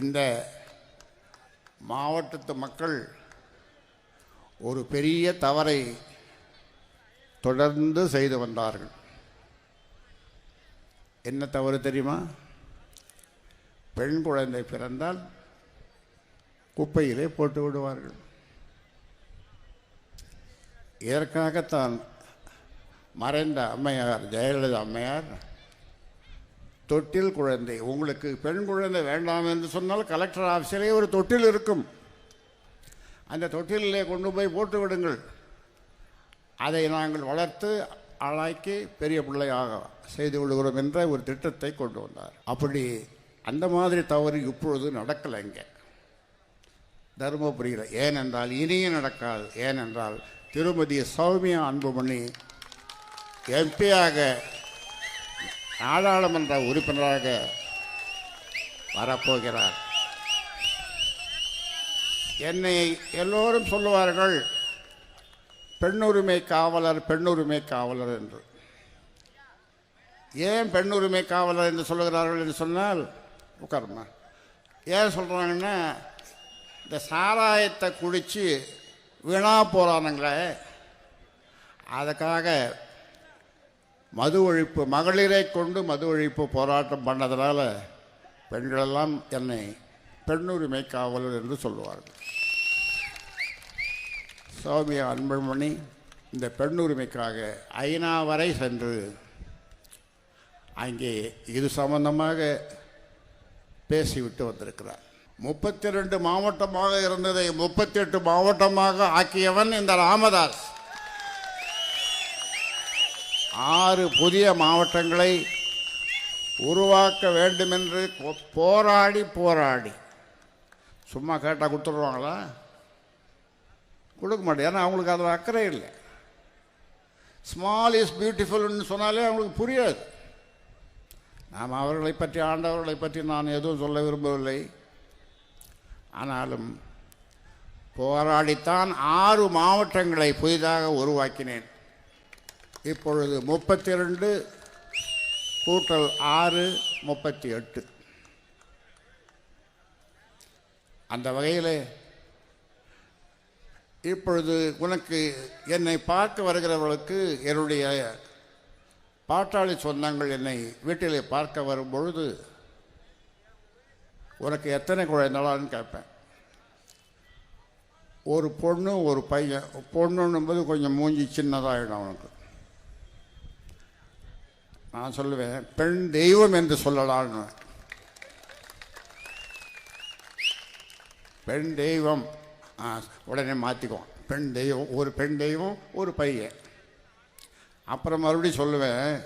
இந்த மாவட்டத்து மக்கள் ஒரு பெரிய தவறை தொடர்ந்து செய்து வந்தார்கள். என்ன தவறு தெரியுமா? பெண் குழந்தை பிறந்தால் குப்பையிலே போட்டு விடுவார்கள். இதற்காகத்தான் மறைந்த அம்மையார் ஜெயலலிதா அம்மையார் தொட்டில் குழந்தை. உங்களுக்கு பெண் குழந்தை வேண்டாம் என்று சொன்னால் கலெக்டர் ஆஃபீஸிலே ஒரு தொட்டில் இருக்கும். அந்த தொட்டிலே கொண்டு போய் போட்டு விடுங்கள். அதை நாங்கள் வளர்த்து ஆளாக்கி பெரிய பிள்ளையாக செய்து விடுகிறோம் என்ற ஒரு திட்டத்தை கொண்டு வந்தார். அப்படி அந்த மாதிரி தவறு இப்பொழுது நடக்கலை இங்கே. தருமபுரியில். ஏனென்றால் இனியும் நடக்காது. ஏனென்றால் திருமதி சௌமியா அன்புமணி எம்பியாக நாடாளுமன்ற உறுப்பினராக வரப்போகிறார். என்னை எல்லோரும் சொல்லுவார்கள் பெண்ணுரிமை காவலர் பெண்ணுரிமை காவலர் என்று. ஏன் பெண்ணுரிமை காவலர் என்று சொல்லுகிறார்கள் என்று சொன்னால் உட்காருமா. ஏன் சொல்கிறாங்கன்னா இந்த சாராயத்தை குடித்து வீணாக போகிறானுங்களே அதுக்காக மது ஒழிப்பு மகளிரை கொண்டு மது ஒழிப்பு போராட்டம் பண்ணதனால் பெண்களெல்லாம் என்னை பெண்ணுரிமை காவலர் என்று சொல்லுவார்கள். சௌமியா அன்புமணி இந்த பெண்ணுரிமைக்காக ஐநா வரை சென்று அங்கே இது சம்பந்தமாக பேசிவிட்டு வந்திருக்கிறார். முப்பத்தி ரெண்டு மாவட்டமாக இருந்ததை முப்பத்தி எட்டு மாவட்டமாக ஆக்கியவன் இந்த ராமதாஸ். ஆறு புதிய மாவட்டங்களை உருவாக்க வேண்டுமென்று போராடி போராடி. சும்மா கேட்டால் கொடுத்துருவாங்களா கொடுக்க மாட்டேன். ஏன்னா அவங்களுக்கு அதில் அக்கறை இல்லை. ஸ்மால் இஸ் பியூட்டிஃபுல்னு சொன்னாலே அவங்களுக்கு புரியாது. நாம் அவர்களை பற்றி ஆண்டவர்களை பற்றி நான் எதுவும் சொல்ல விரும்பவில்லை. ஆனாலும் போராடித்தான் ஆறு மாவட்டங்களை புதிதாக உருவாக்கினேன். இப்பொழுது முப்பத்தி ரெண்டு கூட்டல் ஆறு முப்பத்தி எட்டு அந்த வகையில் இப்பொழுது உனக்கு என்னை பார்க்க வருகிறவர்களுக்கு என்னுடைய பாட்டாளி சொந்தங்கள் என்னை வீட்டிலே பார்க்க வரும் பொழுது உனக்கு எத்தனை குழந்தைகளான்னு கேட்பேன். ஒரு பொண்ணு ஒரு பையன் பொண்ணுன்னும்போது கொஞ்சம் மூஞ்சி சின்னதாகிடும் அவனுக்கு. நான் சொல்லுவேன் பெண் தெய்வம் என்று சொல்லலான்னு பெண் தெய்வம். ஆ, உடனே மாற்றிக்குவோம் பெண் தெய்வம் ஒரு பெண் தெய்வம் ஒரு பையன். அப்புறம் மறுபடியும் சொல்லுவேன்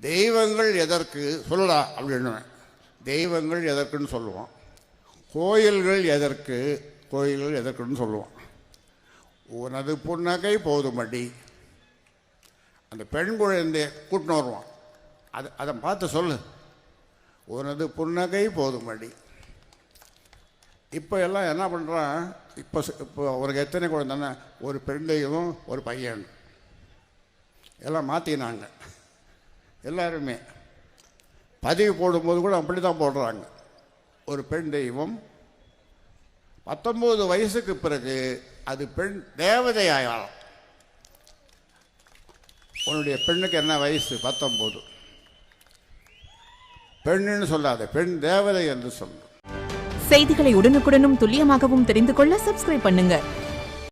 தெய்வங்கள் எதற்கு? சொல்லடா அப்படின்னுவேன் தெய்வங்கள் எதற்குன்னு சொல்லுவோம். கோயில்கள் எதற்கு? கோயில்கள் எதற்குன்னு சொல்லுவோம். உனது புன்னகை போதுமடி. அந்த பெண் குழந்தைய கூட்டின்னு வருவான். அது அதை பார்த்து சொல்லு. உனது புன்னகை போதுமடி. இப்போ எல்லாம் என்ன பண்ணுறான் இப்போ இப்போ அவருக்கு எத்தனை குழந்தைன்னா ஒரு பெண் தெய்வம் ஒரு பையன். எல்லாம் மாற்றினாங்க எல்லாருமே. பதிவு போடும்போது கூட அப்படி தான் போடுறாங்க. ஒரு பெண் தெய்வம் பத்தொம்போது வயசுக்கு பிறகு அது பெண் தேவதை ஆகலாம் உன்னுடைய பெண்ணுக்கு என்ன வயசு? பத்தொம்போது பெண்ணுன்னு சொல்லாத பெண் தேவதை என்று சொல்லு. செய்திகளை உடனுக்குடனும் துல்லியமாகவும் தெரிந்து கொள்ள சப்ஸ்கிரைப் பண்ணுங்க.